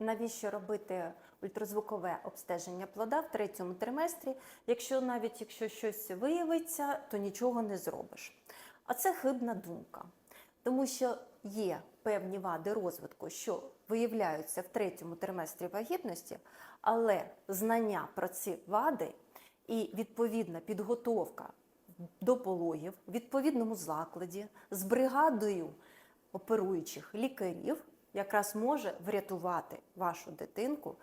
Навіщо робити ультразвукове обстеження плода в третьому триместрі, якщо навіть якщо щось виявиться, то нічого не зробиш? А це хибна думка, тому що є певні вади розвитку, що виявляються в третьому триместрі вагітності, але знання про ці вади і відповідна підготовка до пологів в відповідному закладі з бригадою оперуючих лікарів якраз може врятувати вашу дитинку,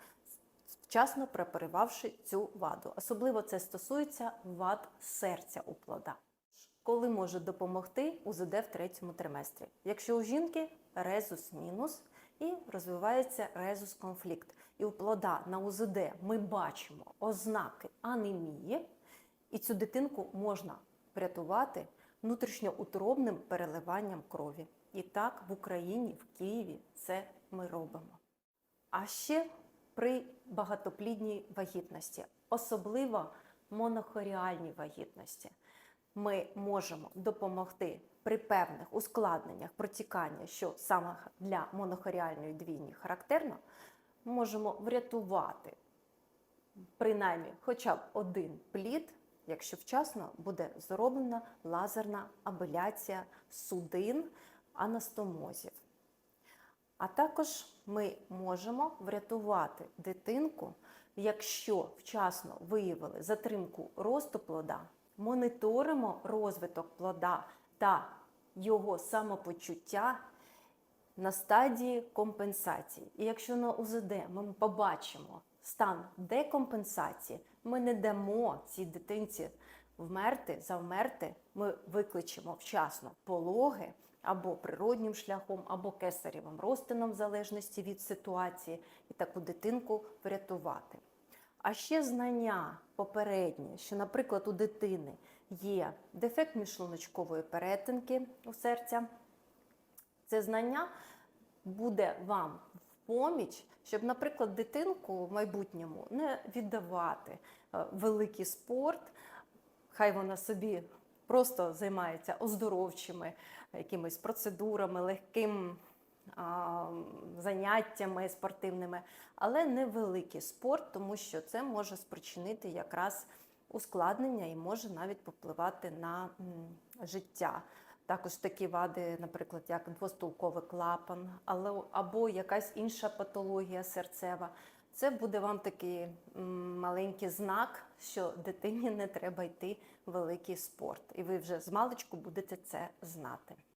вчасно препарувавши цю ваду. Особливо це стосується вад серця у плода. Коли може допомогти УЗД в третьому триместрі? Якщо у жінки резус мінус і розвивається резус конфлікт, і у плода на УЗД ми бачимо ознаки анемії, і цю дитинку можна врятувати внутрішньоутробним переливанням крові. І так в Україні, в Києві це ми робимо. А ще при багатоплідній вагітності, особливо монохоріальній вагітності, ми можемо допомогти при певних ускладненнях протікання, що саме для монохоріальної двійні характерно, можемо врятувати принаймні хоча б один плід, якщо вчасно буде зроблена лазерна абеляція судин анастомозів. А також ми можемо врятувати дитинку, якщо вчасно виявили затримку росту плода, моніторимо розвиток плода та його самопочуття на стадії компенсації. І якщо на УЗД ми побачимо стан декомпенсації, ми не дамо цій дитинці вмерти, завмерти, ми викличемо вчасно пологи або природнім шляхом, або кесарєвим розтином, в залежності від ситуації, і таку дитинку врятувати. А ще знання попередні, що, наприклад, у дитини є дефект міжшлуночкової перетинки у серця, це знання буде вам поміч, щоб, наприклад, дитинку в майбутньому не віддавати е, великий спорт, хай вона собі просто займається оздоровчими якимись процедурами, легким а, заняттями спортивними, але не великий спорт, тому що це може спричинити якраз ускладнення і може навіть попливати на життя. Також такі вади, наприклад, як двостолковий клапан, але або якась інша патологія серцева. Це буде вам такий маленький знак, що дитині не треба йти в великий спорт, і ви вже з маличку будете це знати.